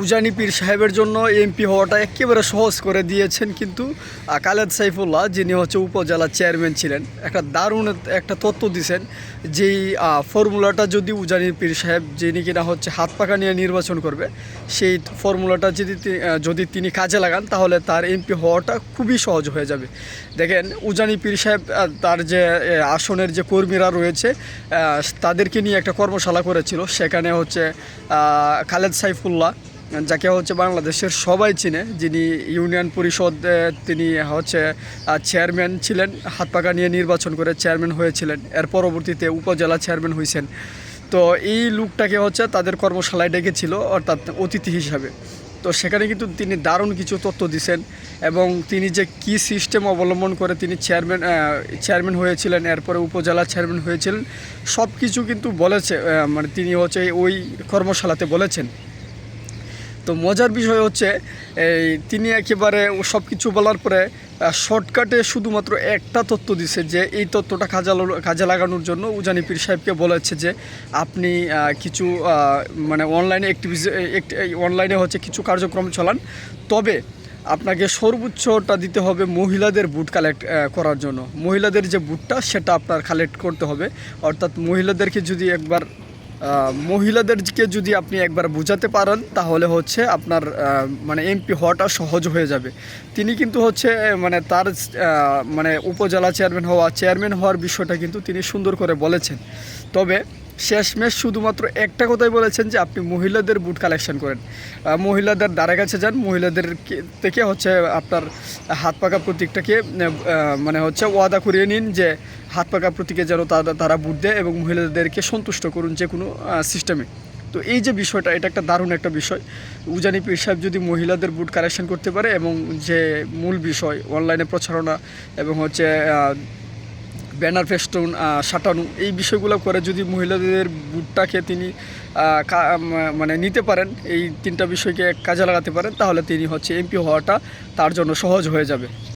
উজানি পীর সাহেবের জন্য এমপি হওয়াটা একেবারে সহজ করে দিয়েছেন কিন্তু খালেদ সাইফুল্লাহ, যিনি হচ্ছে উপজেলা চেয়ারম্যান ছিলেন, একটা দারুণ একটা তথ্য দিছেন যেই ফর্মুলাটা যদি উজানি পীর সাহেব, যিনি কিনা হচ্ছে হাত পাকা নিয়ে নির্বাচন করবে, সেই ফর্মুলাটা যদি যদি তিনি কাজে লাগান, তাহলে তার এমপি হওয়াটা খুবই সহজ হয়ে যাবে। দেখেন, উজানি পীর সাহেব তার যে আসনের যে কর্মীরা রয়েছে তাদেরকে নিয়ে একটা কর্মশালা করেছিল, সেখানে হচ্ছে খালেদ সাইফুল্লাহ যাকে হচ্ছে বাংলাদেশের সবাই চিনে, যিনি ইউনিয়ন পরিষদ তিনি হচ্ছে চেয়ারম্যান ছিলেন হাত পাকা নিয়ে নির্বাচন করে চেয়ারম্যান হয়েছিলেন। এর পরবর্তীতে উপজেলা চেয়ারম্যান হয়েছেন তো এই লোকটাকে হচ্ছে তাদের কর্মশালায় ডেকেছিল, অর্থাৎ অতিথি হিসাবে। তো সেখানে কিন্তু তিনি দারুণ কিছু তথ্য দিছেন এবং তিনি যে কি সিস্টেম অবলম্বন করে তিনি চেয়ারম্যান চেয়ারম্যান হয়েছিলেন, এরপরে উপজেলা চেয়ারম্যান হয়েছিলেন সব কিছু কিন্তু বলেছে মানে তিনি হচ্ছে ওই কর্মশালাতে বলেছেন। তো মজার বিষয় হচ্ছে, এই তিনি একেবারে সব কিছু বলার পরে শর্টকাটে শুধুমাত্র একটা তথ্য দিছে যে, এই তথ্যটা কাজে কাজে লাগানোর জন্য উজানি পীর সাহেবকে বলেছে যে, আপনি কিছু মানে অনলাইনে অ্যাক্টিভিজ অনলাইনে হচ্ছে কিছু কার্যক্রম চালান। তবে আপনাকে সর্বোচ্চটা দিতে হবে মহিলাদের বুট কালেক্ট করার জন্য। মহিলাদের যে বুটটা সেটা আপনার কালেক্ট করতে হবে। অর্থাৎ মহিলাদেরকে যদি একবার মহিলাদেরকে যদি আপনি একবার বোঝাতে পারেন, তাহলে হচ্ছে আপনার মানে এমপি হওয়াটা সহজ হয়ে যাবে। তিনি কিন্তু হচ্ছে মানে তার মানে উপজেলা চেয়ারম্যান হওয়া চেয়ারম্যান হওয়ার বিষয়টা কিন্তু তিনি সুন্দর করে বলেছেন। তবে শেষমেশ শুধুমাত্র একটা কথাই বলেছেন যে, আপনি মহিলাদের বুট কালেকশন করেন। মহিলাদের দ্বারা কাছে যান, মহিলাদের থেকে হচ্ছে আপনার হাত পাকা প্রতীকটাকে মানে হচ্ছে ওয়াদা করিয়ে নিন যে হাত পাকা প্রতীকে যেন তারা তারা বুট দেয় এবং মহিলাদেরকে সন্তুষ্ট করুন যে কোনো সিস্টেমে তো এই যে বিষয়টা, এটা একটা দারুণ একটা বিষয়। উজানি পীর সাহেব যদি মহিলাদের বুট কালেকশন করতে পারে এবং যে মূল বিষয় অনলাইনে প্রচারণা এবং হচ্ছে ব্যানার ফেস্টুন সাটানো, এই বিষয়গুলো করে যদি মহিলাদের বুটটাকে তিনি মানে নিতে পারেন, এই তিনটা বিষয়কে কাজে লাগাতে পারেন, তাহলে তিনি হচ্ছে এমপি হওয়াটা তার জন্য সহজ হয়ে যাবে।